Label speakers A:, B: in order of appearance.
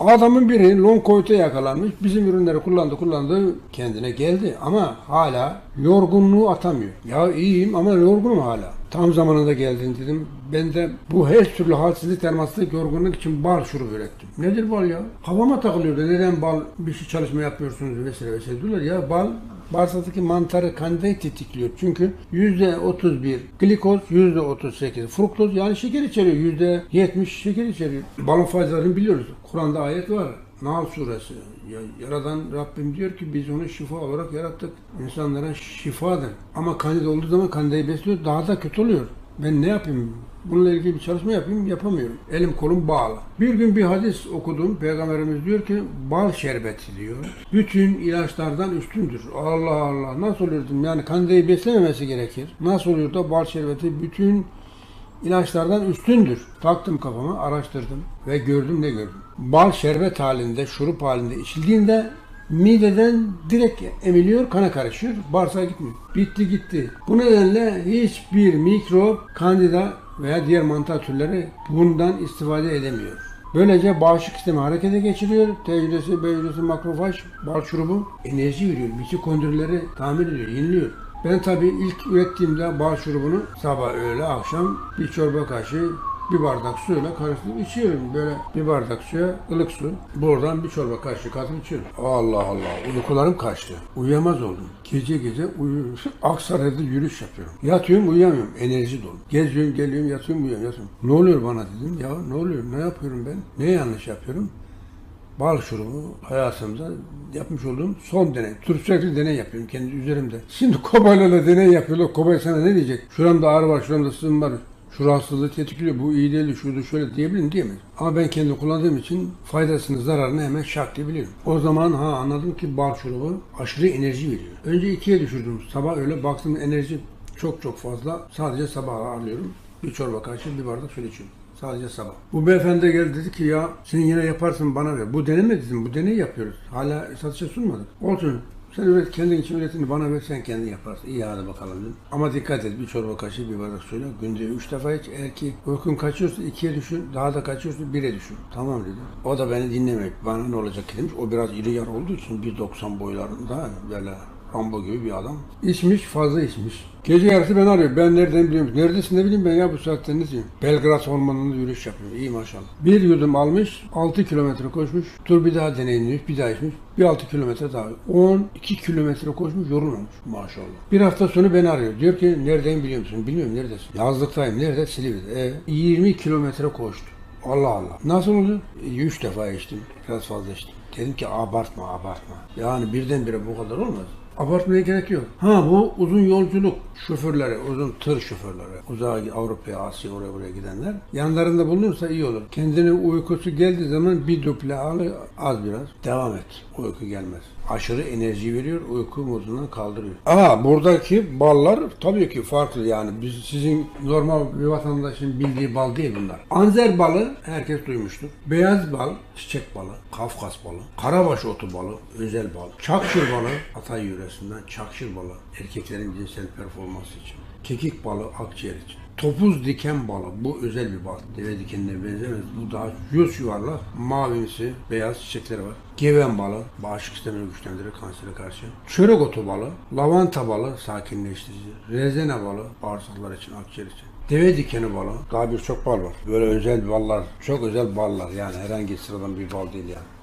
A: Adamın biri long covid'e yakalanmış. Bizim ürünleri kullandı kullandı kendine geldi ama hala yorgunluğu atamıyor. Ya iyiyim ama yorgunum hala. Tam zamanında geldin dedim. Ben de bu her türlü halsizlik, termasızlık, yorgunluk için bal şurubu ürettim. Nedir bal ya? Havama takılıyordu. Neden bal bir şey çalışma yapmıyorsunuz vesaire vesaire diyorlar. Ya bal bağırsaktaki mantarı kandayı tetikliyor. Çünkü %31 glikoz, %38 fruktoz yani şeker içeriyor. %70 şeker içeriyor. Balın faydalarını biliyoruz. Kur'an'da ayet var. Nahl suresi. Ya, yaradan Rabbim diyor ki biz onu şifa olarak yarattık. İnsanlara şifadır. Ama kandida olduğu zaman kandidayı besliyor daha da kötü oluyor. Ben ne yapayım? Bununla ilgili bir çalışma yapayım yapamıyorum. Elim kolum bağlı. Bir gün bir hadis okudum. Peygamberimiz diyor ki bal şerbeti diyor. Bütün ilaçlardan üstündür. Allah Allah nasıl oluyor dedim. Yani kandidayı beslememesi gerekir. Nasıl oluyor da bal şerbeti bütün ilaçlardan üstündür. Taktım kafama, araştırdım ve gördüm ne gördüm. Bal şerbet halinde, şurup halinde içildiğinde mideden direkt emiliyor, kana karışıyor, bağırsağa gitmiyor. Bitti gitti. Bu nedenle hiçbir mikrop, kandida veya diğer mantar türleri bundan istifade edemiyor. Böylece bağışıklık sistemi harekete geçiriyor. T hücresi, B hücresi, makrofaj, bal şurubu enerji veriyor. Mitokondrileri tamir ediyor, yeniliyor. Ben tabii ilk ürettiğimde bal şurubunu sabah, öğle, akşam bir çorba kaşığı bir bardak suyla karıştırıp içiyorum. Böyle bir bardak suya ılık su. Buradan bir çorba kaşığı katıp içiyorum. Allah Allah. Uykularım kaçtı. Uyuyamaz oldum. Gece gece uyuyorum. Aksaray'da yürüyüş yapıyorum. Yatıyorum uyuyamıyorum. Enerji dolu. Geziyorum geliyorum yatıyorum uyuyorum yatıyorum. Ne oluyor bana dedim. Ya ne oluyor? Ne yapıyorum ben? Ne yanlış yapıyorum? bal şurubu hayatımda yapmış olduğum son deney. Tur sürekli deney yapıyorum kendi üzerimde. Şimdi kobayla deney yapıyorlar. Kobay sana ne diyecek? Şuramda ağrı var, şuramda sızım var. Şu rahatsızlığı tetikliyor, bu iyi değil, şurada şöyle diyebilirim diyemez. Ama ben kendi kullandığım için faydasını, zararını hemen şak diye biliyorum. O zaman ha anladım ki bal şurubu aşırı enerji veriyor. Önce ikiye düşürdüm. Sabah öyle baktım enerji çok çok fazla. Sadece sabah alıyorum. Bir çorba kaşığı, bir bardak su içiyorum. Sadece sabah. Bu beyefendi geldi dedi ki ya sen yine yaparsın bana ver. Bu deneme dedim. Bu deneyi yapıyoruz. Hala satışa sunmadık. Olsun. Sen üret, kendin için üretini bana ver, sen kendin yaparsın. İyi hadi bakalım dedim. Ama dikkat et, bir çorba kaşığı, bir bardak suyla günde üç defa iç. Eğer ki uykun kaçıyorsa ikiye düşün, daha da kaçıyorsa bire düşün. Tamam dedi. O da beni dinlemek, bana ne olacak demiş. O biraz iri yarı olduğu için 1.90 boylarında böyle Rambo gibi bir adam. İçmiş, fazla içmiş. Gece yarısı ben arıyor. Ben nereden biliyorum? Neredesin ne bileyim ben ya bu saatte ne? Belgrad ormanında yürüyüş yapıyor. İyi maşallah. Bir yudum almış, 6 kilometre koşmuş. Dur bir daha deneyimlemiş, bir daha içmiş. Bir 6 kilometre daha. 12 kilometre koşmuş, yorulmamış. Maşallah. Bir hafta sonra beni arıyor. Diyor ki neredeyim biliyor musun? Bilmiyorum neredesin? Yazlıktayım. Nerede? Silivri'de. E, 20 kilometre koştu. Allah Allah. Nasıl oldu? 3 defa içtim. Biraz fazla içtim. Dedim ki abartma abartma. Yani birdenbire bu kadar olmaz. Abartmaya gerek yok. Ha bu uzun yolculuk şoförleri, uzun tır şoförleri, uzağa Avrupa'ya, Asya oraya buraya gidenler yanlarında bulunursa iyi olur. Kendine uykusu geldiği zaman bir duple al, az biraz devam et. Uyku gelmez. Aşırı enerji veriyor, uyku modundan kaldırıyor. Aa buradaki ballar tabii ki farklı yani. Biz sizin normal bir vatandaşın bildiği bal değil bunlar. Anzer balı herkes duymuştur. Beyaz bal, çiçek balı, Kafkas balı, karabaş otu balı, özel bal, çakşır balı, Hatay yöresinden çakşır balı, erkeklerin cinsel performansı için. Kekik balı, akciğer için. Topuz diken balı, bu özel bir bal. Deve dikenine benzemez. Bu daha yüz yuvarlak, mavimsi, beyaz çiçekleri var. Geven balı, bağışıklık sistemini güçlendirir kansere karşı. Çörek otu balı, lavanta balı, sakinleştirici. Rezene balı, bağırsaklar için, akciğer için. Deve dikeni balı, daha birçok bal var. Böyle özel ballar, çok özel ballar yani herhangi sıradan bir bal değil yani.